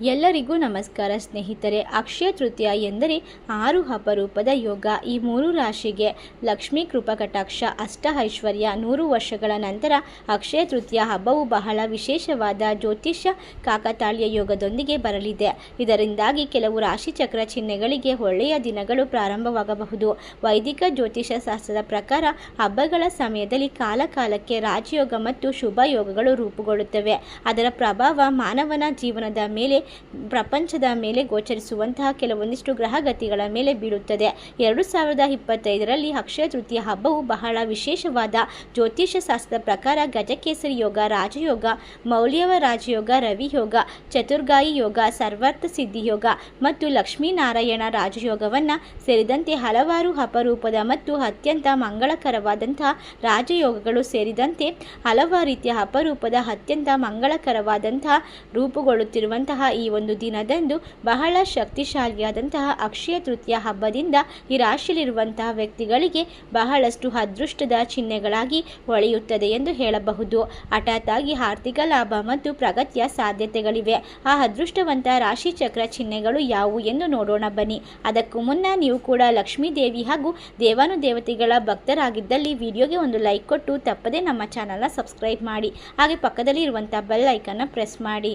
ಎಲ್ಲರಿಗೂ ನಮಸ್ಕಾರ ಸ್ನೇಹಿತರೆ, ಅಕ್ಷಯ ತೃತೀಯ ಎಂದರೆ ಆರು ಅಪರೂಪದ ಯೋಗ. ಈ ಮೂರು ರಾಶಿಗೆ ಲಕ್ಷ್ಮೀ ಕೃಪಕಟಾಕ್ಷ ಅಷ್ಟ ಐಶ್ವರ್ಯ ನೂರು ವರ್ಷಗಳ ನಂತರ ಅಕ್ಷಯ ತೃತೀಯ ಹಬ್ಬವು ಬಹಳ ವಿಶೇಷವಾದ ಜ್ಯೋತಿಷ್ಯ ಕಾಕತಾಳೀಯ ಯೋಗದೊಂದಿಗೆ ಬರಲಿದೆ. ಇದರಿಂದಾಗಿ ಕೆಲವು ರಾಶಿಚಕ್ರ ಚಿಹ್ನೆಗಳಿಗೆ ಒಳ್ಳೆಯ ದಿನಗಳು ಪ್ರಾರಂಭವಾಗಬಹುದು. ವೈದಿಕ ಜ್ಯೋತಿಷ ಶಾಸ್ತ್ರದ ಪ್ರಕಾರ ಹಬ್ಬಗಳ ಸಮಯದಲ್ಲಿ ಕಾಲಕಾಲಕ್ಕೆ ರಾಜಯೋಗ ಮತ್ತು ಶುಭ ಯೋಗಗಳು ರೂಪುಗೊಳ್ಳುತ್ತವೆ. ಅದರ ಪ್ರಭಾವ ಮಾನವನ ಜೀವನದ ಮೇಲೆ ಪ್ರಪಂಚದ ಮೇಲೆ ಗೋಚರಿಸುವಂತಹ ಕೆಲವೊಂದಿಷ್ಟು ಗ್ರಹಗತಿಗಳ ಮೇಲೆ ಬೀಳುತ್ತದೆ. ಎರಡು ಸಾವಿರದ ಇಪ್ಪತ್ತೈದರಲ್ಲಿ ಅಕ್ಷಯ ತೃತೀಯ ಹಬ್ಬವು ಬಹಳ ವಿಶೇಷವಾದ ಜ್ಯೋತಿಷ್ಯ ಶಾಸ್ತ್ರದ ಪ್ರಕಾರ ಗಜಕೇಸರಿ ಯೋಗ, ರಾಜಯೋಗ, ಮೌಲ್ಯವ ರಾಜಯೋಗ, ರವಿ ಯೋಗ, ಚತುರ್ಗಾಯಿ ಯೋಗ, ಸರ್ವಾರ್ಥ ಸಿದ್ಧಿ ಯೋಗ ಮತ್ತು ಲಕ್ಷ್ಮೀನಾರಾಯಣ ರಾಜಯೋಗವನ್ನು ಸೇರಿದಂತೆ ಹಲವಾರು ಅಪರೂಪದ ಮತ್ತು ಅತ್ಯಂತ ಮಂಗಳಕರವಾದಂತಹ ರಾಜಯೋಗಗಳು ಸೇರಿದಂತೆ ಹಲವಾರು ರೀತಿಯ ಅಪರೂಪದ ಅತ್ಯಂತ ಮಂಗಳಕರವಾದಂತಹ ರೂಪುಗೊಳ್ಳುತ್ತಿರುವಂತಹ ಈ ಒಂದು ದಿನದಂದು ಬಹಳ ಶಕ್ತಿಶಾಲಿಯಾದಂತಹ ಅಕ್ಷಯ ತೃತೀಯ ಹಬ್ಬದಿಂದ ಈ ವ್ಯಕ್ತಿಗಳಿಗೆ ಬಹಳಷ್ಟು ಅದೃಷ್ಟದ ಚಿಹ್ನೆಗಳಾಗಿ ಹೊಳೆಯುತ್ತದೆ ಎಂದು ಹೇಳಬಹುದು. ಹಠಾತ್ ಆಗಿ ಆರ್ಥಿಕ ಲಾಭ ಮತ್ತು ಪ್ರಗತಿಯ ಸಾಧ್ಯತೆಗಳಿವೆ. ಆ ಅದೃಷ್ಟವಂತ ರಾಶಿ ಚಕ್ರ ಚಿಹ್ನೆಗಳು ಯಾವುವು ಎಂದು ನೋಡೋಣ ಬನ್ನಿ. ಅದಕ್ಕೂ ಮುನ್ನ ನೀವು ಕೂಡ ಲಕ್ಷ್ಮೀ ದೇವಿ ಹಾಗೂ ದೇವಾನುದೇವತೆಗಳ ಭಕ್ತರಾಗಿದ್ದಲ್ಲಿ ವಿಡಿಯೋಗೆ ಒಂದು ಲೈಕ್ ಕೊಟ್ಟು ತಪ್ಪದೇ ನಮ್ಮ ಚಾನಲ್ನ ಸಬ್ಸ್ಕ್ರೈಬ್ ಮಾಡಿ. ಹಾಗೆ ಪಕ್ಕದಲ್ಲಿ ಇರುವಂಥ ಬೆಲ್ ಐಕನ್ನ ಪ್ರೆಸ್ ಮಾಡಿ.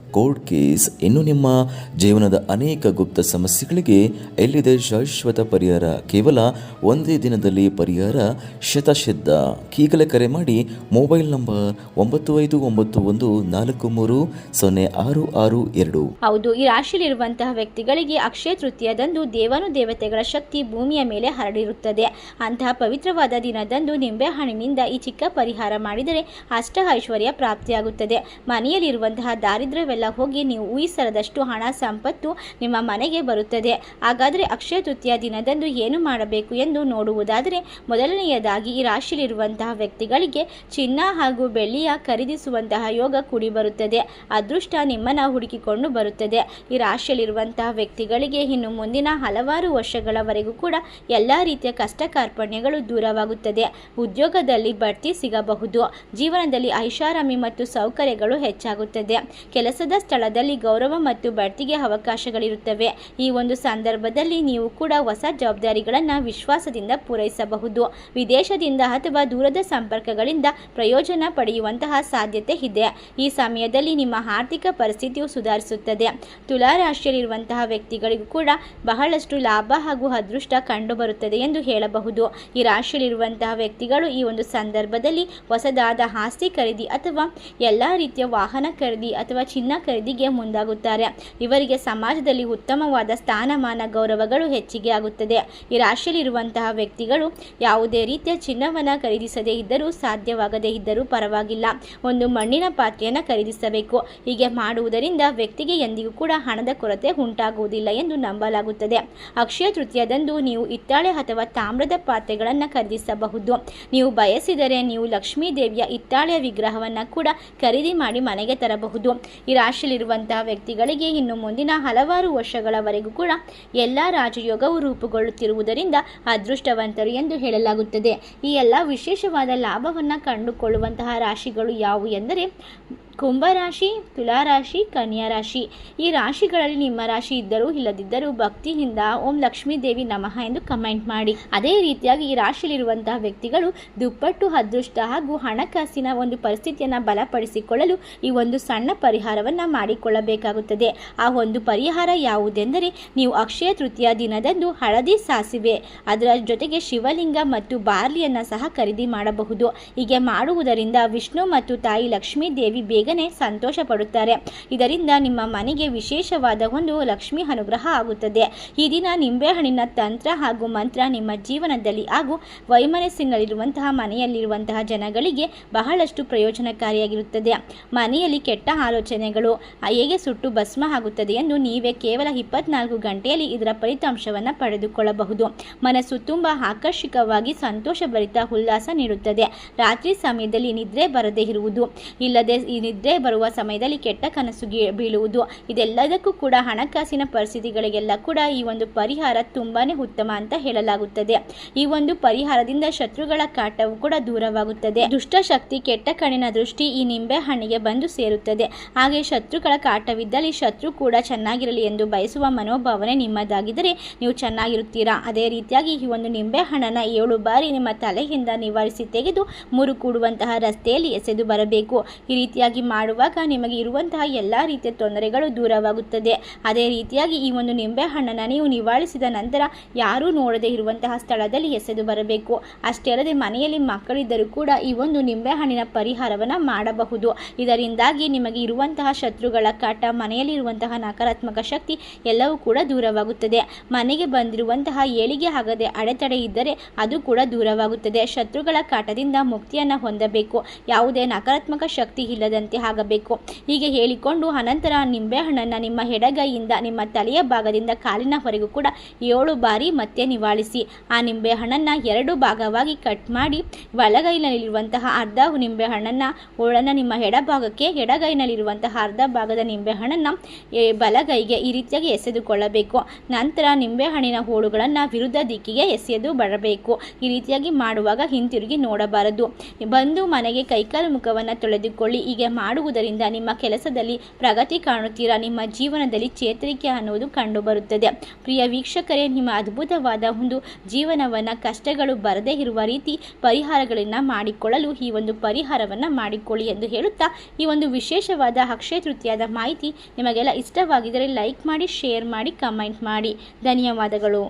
ಕೋರ್ಟ್ ಕೇಸ್ ಇನ್ನು ನಿಮ್ಮ ಜೀವನದ ಅನೇಕ ಗುಪ್ತ ಸಮಸ್ಯೆಗಳಿಗೆ ಎಲ್ಲಿದೆ ಶಾಶ್ವತ ಪರಿಹಾರ? ಕೇವಲ ಒಂದೇ ದಿನದಲ್ಲಿ ಪರಿಹಾರ? ಶತಸಿದ್ಧ ಈಗಲೇ ಕರೆ ಮಾಡಿ ಮೊಬೈಲ್ ನಂಬರ್ ಒಂಬತ್ತು ಐದು ಒಂಬತ್ತು ಒಂದು ನಾಲ್ಕು ಮೂರು ಸೊನ್ನೆ ಆರು ಆರು ಎರಡು. ಹೌದು, ಈ ರಾಶಿಯಲ್ಲಿರುವಂತಹ ವ್ಯಕ್ತಿಗಳಿಗೆ ಅಕ್ಷಯ ತೃತೀಯದಂದು ದೇವಾನು ದೇವತೆಗಳ ಶಕ್ತಿ ಭೂಮಿಯ ಮೇಲೆ ಹರಡಿರುತ್ತದೆ. ಅಂತಹ ಪವಿತ್ರವಾದ ದಿನದಂದು ನಿಂಬೆಹಣ್ಣಿನಿಂದ ಈ ಚಿಕ್ಕ ಪರಿಹಾರ ಮಾಡಿದರೆ ಅಷ್ಟ ಐಶ್ವರ್ಯ ಪ್ರಾಪ್ತಿಯಾಗುತ್ತದೆ. ಮನೆಯಲ್ಲಿರುವಂತಹ ದಾರಿದ್ರ್ಯವೆಲ್ಲ ಹೋಗಿ ನೀವು ಊಹಿಸರದಷ್ಟು ಹಣ ಸಂಪತ್ತು ನಿಮ್ಮ ಮನೆಗೆ ಬರುತ್ತದೆ. ಹಾಗಾದರೆ ಅಕ್ಷಯ ತೃತೀಯ ದಿನದಂದು ಏನು ಮಾಡಬೇಕು ಎಂದು ನೋಡುವುದಾದರೆ, ಮೊದಲನೆಯದಾಗಿ ಈ ರಾಶಿಯಲ್ಲಿರುವಂತಹ ವ್ಯಕ್ತಿಗಳಿಗೆ ಚಿನ್ನ ಹಾಗೂ ಬೆಳ್ಳಿಯ ಖರೀದಿಸುವಂತಹ ಯೋಗ ಕೂಡಿ ಬರುತ್ತದೆ. ಅದೃಷ್ಟ ನಿಮ್ಮನ್ನ ಹುಡುಕಿಕೊಂಡು ಬರುತ್ತದೆ. ಈ ರಾಶಿಯಲ್ಲಿರುವಂತಹ ವ್ಯಕ್ತಿಗಳಿಗೆ ಇನ್ನು ಮುಂದಿನ ಹಲವಾರು ವರ್ಷಗಳವರೆಗೂ ಕೂಡ ಎಲ್ಲ ರೀತಿಯ ಕಷ್ಟ ಕಾರ್ಪಣ್ಯಗಳು ದೂರವಾಗುತ್ತದೆ. ಉದ್ಯೋಗದಲ್ಲಿ ಬಡ್ತಿ ಸಿಗಬಹುದು. ಜೀವನದಲ್ಲಿ ಐಷಾರಾಮಿ ಮತ್ತು ಸೌಕರ್ಯಗಳು ಹೆಚ್ಚಾಗುತ್ತದೆ. ಕೆಲಸದ ಸ್ಥಳದಲ್ಲಿ ಗೌರವ ಮತ್ತು ಬಡ್ತಿಗೆ ಅವಕಾಶಗಳಿರುತ್ತವೆ. ಈ ಒಂದು ಸಂದರ್ಭದಲ್ಲಿ ನೀವು ಕೂಡ ಹೊಸ ಜವಾಬ್ದಾರಿಗಳನ್ನು ವಿಶ್ವಾಸದಿಂದ ಪೂರೈಸಬಹುದು. ವಿದೇಶದಿಂದ ಅಥವಾ ದೂರದ ಸಂಪರ್ಕಗಳಿಂದ ಪ್ರಯೋಜನ ಪಡೆಯುವಂತಹ ಸಾಧ್ಯತೆ ಇದೆ. ಈ ಸಮಯದಲ್ಲಿ ನಿಮ್ಮ ಆರ್ಥಿಕ ಪರಿಸ್ಥಿತಿಯು ಸುಧಾರಿಸುತ್ತದೆ. ತುಲಾರಾಶಿಯಲ್ಲಿರುವಂತಹ ವ್ಯಕ್ತಿಗಳಿಗೂ ಕೂಡ ಬಹಳಷ್ಟು ಲಾಭ ಹಾಗೂ ಅದೃಷ್ಟ ಕಂಡುಬರುತ್ತದೆ ಎಂದು ಹೇಳಬಹುದು. ಈ ರಾಶಿಯಲ್ಲಿರುವಂತಹ ವ್ಯಕ್ತಿಗಳು ಈ ಒಂದು ಸಂದರ್ಭದಲ್ಲಿ ಹೊಸದಾದ ಆಸ್ತಿ ಖರೀದಿ ಅಥವಾ ಎಲ್ಲ ರೀತಿಯ ವಾಹನ ಖರೀದಿ ಅಥವಾ ಚಿನ್ನ ಖರೀದಿಗೆ ಮುಂದಾಗುತ್ತಾರೆ. ಇವರಿಗೆ ಸಮಾಜದಲ್ಲಿ ಉತ್ತಮವಾದ ಸ್ಥಾನಮಾನ, ಗೌರವಗಳು ಹೆಚ್ಚಿಗೆ ಆಗುತ್ತದೆ. ಈ ರಾಶಿಯಲ್ಲಿರುವಂತಹ ವ್ಯಕ್ತಿಗಳು ಯಾವುದೇ ರೀತಿಯ ಚಿನ್ನವನ್ನು ಖರೀದಿಸದೇ ಇದ್ದರೂ ಸಾಧ್ಯವಾಗದೇ ಇದ್ದರೂ ಪರವಾಗಿಲ್ಲ. ಒಂದು ಮಣ್ಣಿನ ಪಾತ್ರೆಯನ್ನು ಖರೀದಿಸಬೇಕು. ಹೀಗೆ ಮಾಡುವುದರಿಂದ ವ್ಯಕ್ತಿಗೆ ಎಂದಿಗೂ ಕೂಡ ಹಣದ ಕೊರತೆ ಉಂಟಾಗುವುದಿಲ್ಲ ಎಂದು ನಂಬಲಾಗುತ್ತದೆ. ಅಕ್ಷಯ ತೃತೀಯದಂದು ನೀವು ಹಿತ್ತಾಳೆ ಅಥವಾ ತಾಮ್ರದ ಪಾತ್ರೆಗಳನ್ನು ಖರೀದಿಸಬಹುದು. ನೀವು ಬಯಸಿದರೆ ನೀವು ಲಕ್ಷ್ಮೀ ದೇವಿಯ ಹಿತ್ತಾಳೆಯ ವಿಗ್ರಹವನ್ನು ಕೂಡ ಖರೀದಿ ಮಾಡಿ ಮನೆಗೆ ತರಬಹುದು. ಈ ರಾಶಿಯಲ್ಲಿರುವಂತಹ ವ್ಯಕ್ತಿಗಳಿಗೆ ಇನ್ನು ಮುಂದಿನ ಹಲವಾರು ವರ್ಷಗಳವರೆಗೂ ಕೂಡ ಎಲ್ಲ ರಾಜಯೋಗವು ರೂಪುಗೊಳ್ಳುತ್ತಿರುವುದರಿಂದ ಅದೃಷ್ಟವಂತರು ಎಂದು ಹೇಳಲಾಗುತ್ತದೆ. ಈ ಎಲ್ಲ ವಿಶೇಷವಾದ ಲಾಭವನ್ನು ಕಂಡುಕೊಳ್ಳುವಂತಹ ರಾಶಿಗಳು ಯಾವುವು ಎಂದರೆ ಕುಂಭರಾಶಿ, ತುಲಾರಾಶಿ ಕನ್ಯಾ ರಾಶಿ ಈ ರಾಶಿಗಳಲ್ಲಿ ನಿಮ್ಮ ರಾಶಿ ಇದ್ದರೂ ಇಲ್ಲದಿದ್ದರೂ ಭಕ್ತಿಯಿಂದ ಓಂ ಲಕ್ಷ್ಮೀ ದೇವಿ ನಮಃ ಎಂದು ಕಮೆಂಟ್ ಮಾಡಿ. ಅದೇ ರೀತಿಯಾಗಿ ಈ ರಾಶಿಯಲ್ಲಿರುವಂತಹ ವ್ಯಕ್ತಿಗಳು ದುಪ್ಪಟ್ಟು, ಅದೃಷ್ಟ ಹಾಗೂ ಹಣಕಾಸಿನ ಒಂದು ಪರಿಸ್ಥಿತಿಯನ್ನು ಬಲಪಡಿಸಿಕೊಳ್ಳಲು ಈ ಒಂದು ಸಣ್ಣ ಪರಿಹಾರವನ್ನು ಮಾಡಿಕೊಳ್ಳಬೇಕಾಗುತ್ತದೆ. ಆ ಒಂದು ಪರಿಹಾರ ಯಾವುದೆಂದರೆ ನೀವು ಅಕ್ಷಯ ತೃತೀಯ ದಿನದಂದು ಹಳದಿ ಸಾಸಿವೆ, ಅದರ ಜೊತೆಗೆ ಶಿವಲಿಂಗ ಮತ್ತು ಬಾರ್ಲಿಯನ್ನು ಸಹ ಖರೀದಿ ಮಾಡಬಹುದು. ಹೀಗೆ ಮಾಡುವುದರಿಂದ ವಿಷ್ಣು ಮತ್ತು ತಾಯಿ ಲಕ್ಷ್ಮೀ ದೇವಿ ಬೇಗನೆ ಸಂತೋಷ ಪಡುತ್ತಾರೆ ಇದರಿಂದ ನಿಮ್ಮ ಮನೆಗೆ ವಿಶೇಷವಾದ ಒಂದು ಲಕ್ಷ್ಮಿ ಅನುಗ್ರಹ ಆಗುತ್ತದೆ. ಈ ದಿನ ನಿಂಬೆಹಣ್ಣಿನ ತಂತ್ರ ಹಾಗೂ ಮಂತ್ರ ನಿಮ್ಮ ಜೀವನದಲ್ಲಿ ಹಾಗೂ ವೈಮನಸ್ಸಿನಲ್ಲಿರುವಂತಹ ಮನೆಯಲ್ಲಿರುವಂತಹ ಜನಗಳಿಗೆ ಬಹಳಷ್ಟು ಪ್ರಯೋಜನಕಾರಿಯಾಗಿರುತ್ತದೆ. ಮನೆಯಲ್ಲಿ ಕೆಟ್ಟ ಆಲೋಚನೆಗಳು, ಹೇಗೆ ಸುಟ್ಟು ಭಸ್ಮ ಆಗುತ್ತದೆ ಎಂದು ನೀವೇ ಕೇವಲ ಇಪ್ಪತ್ನಾಲ್ಕು ಗಂಟೆಯಲ್ಲಿ ಇದರ ಫಲಿತಾಂಶವನ್ನು ಪಡೆದುಕೊಳ್ಳಬಹುದು. ಮನಸ್ಸು ತುಂಬ ಆಕರ್ಷಕವಾಗಿ ಸಂತೋಷಭರಿತ ಉಲ್ಲಾಸ ನೀಡುತ್ತದೆ. ರಾತ್ರಿ ಸಮಯದಲ್ಲಿ ನಿದ್ರೆ ಬರದೇ ಇರುವುದು. ಇಲ್ಲದೆ ನಿದ್ರೆ ಬರುವ ಸಮಯದಲ್ಲಿ ಕೆಟ್ಟ ಕನಸು ಬೀಳುವುದು. ಇದೆಲ್ಲದಕ್ಕೂ ಕೂಡ ಹಣಕಾಸಿನ ಪರಿಸ್ಥಿತಿಗಳಿಗೆಲ್ಲ ಕೂಡ ಈ ಒಂದು ಪರಿಹಾರ ತುಂಬಾನೇ ಉತ್ತಮ ಅಂತ ಹೇಳಲಾಗುತ್ತದೆ. ಈ ಒಂದು ಪರಿಹಾರದಿಂದ ಶತ್ರುಗಳ ಕಾಟವು ಕೂಡ ದೂರವಾಗುತ್ತದೆ. ದುಷ್ಟಶಕ್ತಿ ಕೆಟ್ಟ ಕಣ್ಣಿನ ದೃಷ್ಟಿ ಈ ನಿಂಬೆ ಹಣ್ಣಿಗೆ ಬಂದು ಸೇರುತ್ತದೆ. ಹಾಗೆ ಶತ್ರುಗಳ ಕಾಟವಿದ್ದಲ್ಲಿ ಶತ್ರು ಕೂಡ ಚೆನ್ನಾಗಿರಲಿ ಎಂದು ಬಯಸುವ ಮನೋಭಾವನೆ ನಿಮ್ಮದಾಗಿದ್ದರೆ ನೀವು ಚೆನ್ನಾಗಿರುತ್ತೀರಾ? ಅದೇ ರೀತಿಯಾಗಿ ಈ ಒಂದು ನಿಂಬೆ ಹಣ್ಣನ ಏಳು ಬಾರಿ ನಿಮ್ಮ ತಲೆಯಿಂದ ನಿವಾರಿಸಿ ತೆಗೆದು ಮೂರು ಕೂಡುವಂತಹ ರಸ್ತೆಯಲ್ಲಿ ಎಸೆದು ಬರಬೇಕು. ಈ ರೀತಿಯಾಗಿ ಮಾಡುವಾಗ ನಿಮಗೆ ಇರುವಂತಹ ಎಲ್ಲ ರೀತಿಯ ತೊಂದರೆಗಳು ದೂರವಾಗುತ್ತದೆ. ಅದೇ ರೀತಿಯಾಗಿ ಈ ಒಂದು ನಿಂಬೆಹಣ್ಣನ್ನು ನೀವು ನಿವಾಳಿಸಿದ ನಂತರ ಯಾರೂ ನೋಡದೆ ಇರುವಂತಹ ಸ್ಥಳದಲ್ಲಿ ಎಸೆದು ಬರಬೇಕು. ಅಷ್ಟೇ ಅಲ್ಲದೆ ಮನೆಯಲ್ಲಿ ಮಕ್ಕಳಿದ್ದರೂ ಕೂಡ ಈ ಒಂದು ನಿಂಬೆ ಹಣ್ಣಿನ ಪರಿಹಾರವನ್ನು ಮಾಡಬಹುದು. ಇದರಿಂದಾಗಿ ನಿಮಗೆ ಇರುವಂತಹ ಶತ್ರುಗಳ ಕಾಟ, ಮನೆಯಲ್ಲಿ ಇರುವಂತಹ ನಕಾರಾತ್ಮಕ ಶಕ್ತಿ ಎಲ್ಲವೂ ಕೂಡ ದೂರವಾಗುತ್ತದೆ. ಮನೆಗೆ ಬಂದಿರುವಂತಹ ಏಳಿಗೆ ಆಗದೆ ಅಡೆತಡೆ ಇದ್ದರೆ ಅದು ಕೂಡ ದೂರವಾಗುತ್ತದೆ. ಶತ್ರುಗಳ ಕಾಟದಿಂದ ಮುಕ್ತಿಯನ್ನು ಹೊಂದಬೇಕು. ಯಾವುದೇ ನಕಾರಾತ್ಮಕ ಶಕ್ತಿ ಇಲ್ಲದಂತೆ ಆಗಬೇಕು. ಹೀಗೆ ಹೇಳಿಕೊಂಡು ಅನಂತರ ನಿಂಬೆಹಣ್ಣನ್ನು ನಿಮ್ಮ ಎಡಗೈಯಿಂದ, ನಿಮ್ಮ ತಲೆಯ ಭಾಗದಿಂದ ಕಾಲಿನವರೆಗೂ ಕೂಡ ಏಳು ಬಾರಿ ಮತ್ತೆ ನಿವಾಳಿಸಿ. ಆ ನಿಂಬೆಹಣ್ಣನ್ನು ಎರಡು ಭಾಗವಾಗಿ ಕಟ್ ಮಾಡಿ ಬಲಗೈನಲ್ಲಿರುವಂತಹ ಅರ್ಧ ನಿಂಬೆಹಣ್ಣನ್ನು ಒಳನ ನಿಮ್ಮ ಎಡಭಾಗಕ್ಕೆ, ಎಡಗೈನಲ್ಲಿರುವಂತಹ ಅರ್ಧ ಭಾಗದ ನಿಂಬೆಹಣ್ಣನ್ನು ಬಲಗೈಗೆ ಈ ರೀತಿಯಾಗಿ ಎಸೆದುಕೊಳ್ಳಬೇಕು. ನಂತರ ನಿಂಬೆಹಣ್ಣಿನ ಹೋಳುಗಳನ್ನು ವಿರುದ್ಧ ದಿಕ್ಕಿಗೆ ಎಸೆದು ಬರಬೇಕು. ಈ ರೀತಿಯಾಗಿ ಮಾಡುವಾಗ ಹಿಂತಿರುಗಿ ನೋಡಬಾರದು. ಬಂದು ಮನೆಗೆ ಕೈಕಾಲು ಮುಖವನ್ನು ತೊಳೆದುಕೊಳ್ಳಿ. ಹೀಗೆ ಮಾಡುವುದರಿಂದ ನಿಮ್ಮ ಕೆಲಸದಲ್ಲಿ ಪ್ರಗತಿ ಕಾಣುತ್ತೀರಾ? ನಿಮ್ಮ ಜೀವನದಲ್ಲಿ ಚೇತರಿಕೆ ಅನ್ನುವುದು ಕಂಡುಬರುತ್ತದೆ. ಪ್ರಿಯ ವೀಕ್ಷಕರೇ, ನಿಮ್ಮ ಅದ್ಭುತವಾದ ಒಂದು ಜೀವನವನ್ನು, ಕಷ್ಟಗಳು ಬರದೇ ಇರುವ ರೀತಿ ಪರಿಹಾರಗಳನ್ನು ಮಾಡಿಕೊಳ್ಳಲು ಈ ಒಂದು ಪರಿಹಾರವನ್ನು ಮಾಡಿಕೊಳ್ಳಿ ಎಂದು ಹೇಳುತ್ತಾ, ಈ ಒಂದು ವಿಶೇಷವಾದ ಅಕ್ಷಯ ತೃತೀಯದ ಮಾಹಿತಿ ನಿಮಗೆಲ್ಲ ಇಷ್ಟವಾಗಿದ್ದರೆ ಲೈಕ್ ಮಾಡಿ, ಶೇರ್ ಮಾಡಿ, ಕಮೆಂಟ್ ಮಾಡಿ. ಧನ್ಯವಾದಗಳು.